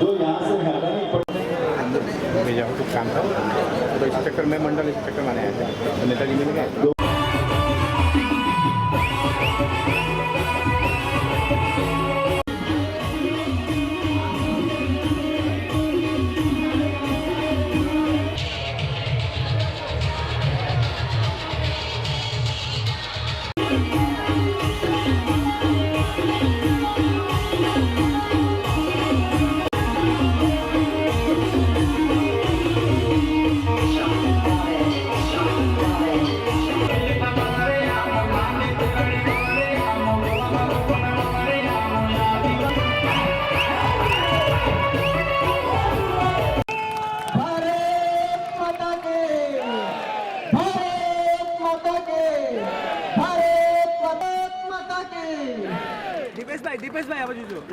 जो यहाँ से हटानी पड़ेगी चक्कर में मंडल इस चक्कर में आया था नेताजी मिल गए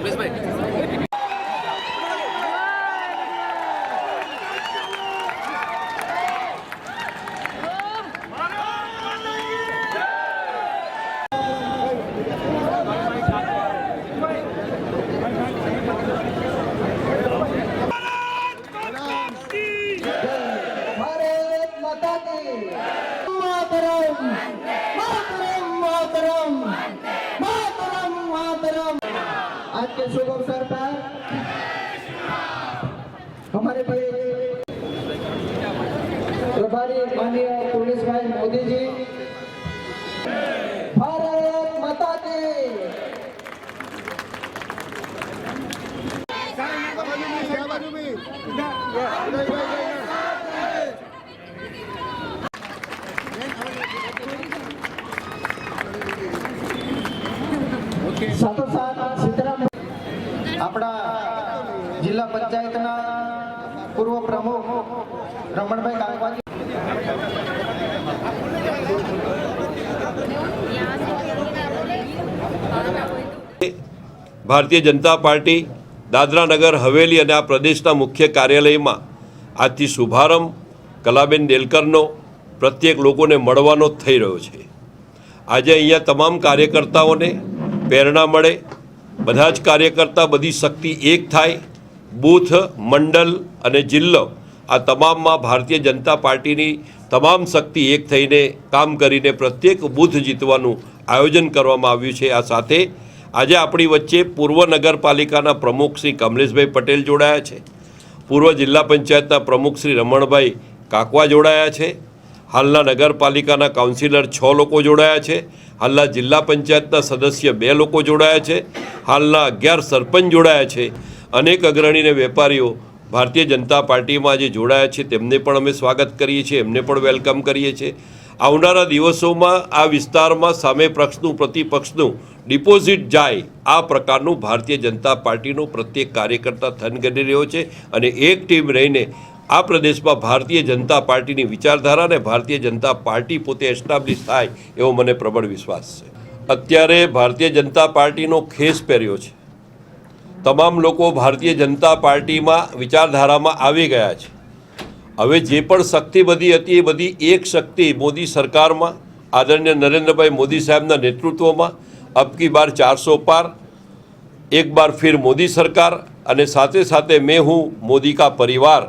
જો આ शुभ अवसर पर। हमारे बड़े प्रभारी माननीय पुलिस भाई मोदी जी। भारत माता की। साथ આપણા જિલ્લા પંચાયતના પૂર્વ પ્રમુખ રમણભાઈ કાંકવાજી. ભારતીય જનતા પાર્ટી દાદરાનગર હવેલી અને આ પ્રદેશના મુખ્ય કાર્યાલયમાં આજથી શુભારંભ. કલાબેન ડેલકરનો પ્રત્યેક લોકોને મળવાનો થઈ રહ્યો છે. આજે અહીંયા તમામ કાર્યકર્તાઓને પ્રેરણા મળે. બધા જ કાર્યકર્તા બધી શક્તિ એક થાય. બૂથ મંડળ અને જિલ્લો આ તમામમાં ભારતીય જનતા પાર્ટીની તમામ શક્તિ એક થઈને કામ કરીને પ્રત્યેક બૂથ જીતવાનું આયોજન કરવામાં આવ્યું છે. આ સાથે આજે આપણી વચ્ચે પૂર્વ નગરપાલિકાના પ્રમુખ શ્રી કમલેશભાઈ પટેલ જોડાયા છે. પૂર્વ જિલ્લા પંચાયતના પ્રમુખ શ્રી રમણભાઈ કાકવા જોડાયા છે. હાલના નગરપાલિકાના કાઉન્સિલર છ લોકો જોડાયા છે. હાલના જિલ્લા પંચાયતના સદસ્ય બે લોકો જોડાયા છે. હાલના અગિયાર સરપંચ જોડાયા છે. અનેક અગ્રણીને વેપારીઓ ભારતીય જનતા પાર્ટીમાં જે જોડાયા છે. તેમને પણ અમે સ્વાગત કરીએ છીએ. એમને પણ વેલકમ કરીએ છીએ. આવનારા દિવસોમાં આ વિસ્તારમાં સામે પક્ષનું, પ્રતિપક્ષનું ડિપોઝિટ જાય, આ પ્રકારનું ભારતીય જનતા પાર્ટીનો પ્રત્યેક કાર્યકર્તા થનગની રહ્યો છે અને એક ટીમ રહીને આ પ્રદેશમાં ભારતીય જનતા પાર્ટીની વિચારધારા અને ભારતીય જનતા પાર્ટી પોતે એસ્ટાબ્લિશ થાય એવો મને પ્રબળ વિશ્વાસ છે. અત્યારે ભારતીય જનતા પાર્ટીનો ખેસ પહેર્યો છે. તમામ લોકો ભારતીય જનતા પાર્ટીમાં વિચારધારામાં આવી ગયા છે. હવે જે પણ શક્તિ બધી હતી એ બધી એક શક્તિ મોદી સરકારમાં, આદરણીય નરેન્દ્રભાઈ મોદી સાહેબના નેતૃત્વમાં અબકી બાર ચારસો પાર, એક બાર ફિર મોદી સરકાર અને સાથે સાથે મેં હું મોદી કા પરિવાર,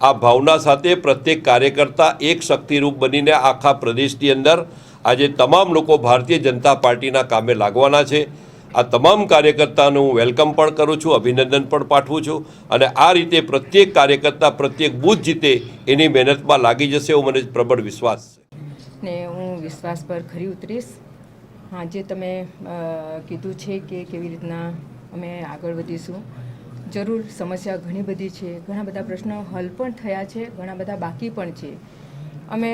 આ ભાવના સાથે પ્રત્યેક કાર્યકર્તા એક શક્તિરૂપ બનીને આખા પ્રદેશની અંદર આજે તમામ લોકો ભારતીય જનતા પાર્ટીના કામે લાગવાના છે. આ તમામ કાર્યકર્તાનું હું વેલકમ પણ કરું છું, અભિનંદન પણ પાઠવું છું અને આ રીતે પ્રત્યેક કાર્યકર્તા, પ્રત્યેક બૂથ જીતે એની મહેનતમાં લાગી જશે એવો મને પ્રબળ વિશ્વાસ છે. ને હું વિશ્વાસ પર ખરી ઉતરીશ. હા, જે તમે કીધું છે કે કેવી રીતના અમે આગળ વધીશું. જરૂર, સમસ્યા ઘણી બધી છે. ઘણા બધા પ્રશ્નો હલ પણ થયા છે, ઘણા બધા બાકી પણ છે. અમે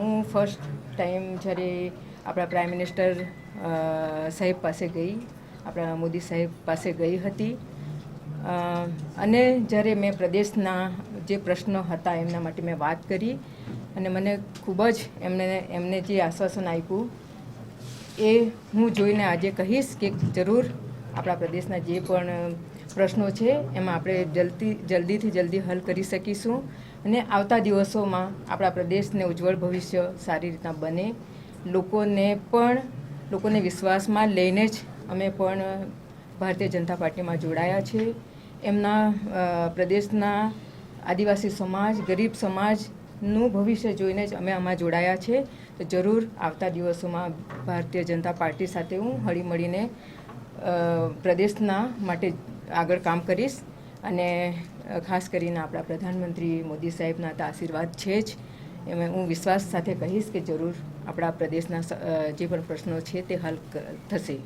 હું ફર્સ્ટ ટાઈમ જ્યારે આપણા પ્રાઇમ મિનિસ્ટર સાહેબ પાસે ગઈ, આપણા મોદી સાહેબ પાસે ગઈ હતી. અને જ્યારે મેં પ્રદેશના જે પ્રશ્નો હતા એમના માટે મેં વાત કરી, અને મને ખૂબ જ એમને એમને જે આશ્વાસન આપ્યું એ હું જોઈને આજે કહીશ કે જરૂર આપણા પ્રદેશના જે પણ પ્રશ્નો છે એમાં આપણે જલ્દી, જલ્દીથી જલ્દી હલ કરી શકીશું અને આવતા દિવસોમાં આપણા પ્રદેશને ઉજ્જવળ ભવિષ્ય સારી રીતના બને. લોકોને પણ લોકોને વિશ્વાસમાં લઈને જ અમે પણ ભારતીય જનતા પાર્ટીમાં જોડાયા છે. એમના પ્રદેશના આદિવાસી સમાજ, ગરીબ સમાજનું ભવિષ્ય જોઈને જ અમે આમાં જોડાયા છે. તો જરૂર આવતા દિવસોમાં ભારતીય જનતા પાર્ટી સાથે હું હળીમળીને મળીને પ્રદેશના માટે આગળ કામ કરીશ. અને ખાસ કરીને આપણા પ્રધાનમંત્રી મોદી સાહેબના તો આશીર્વાદ છે જ. એમાં હું વિશ્વાસ સાથે કહીશ કે જરૂર આપણા પ્રદેશના જે પણ પ્રશ્નો છે તે હલ થશે.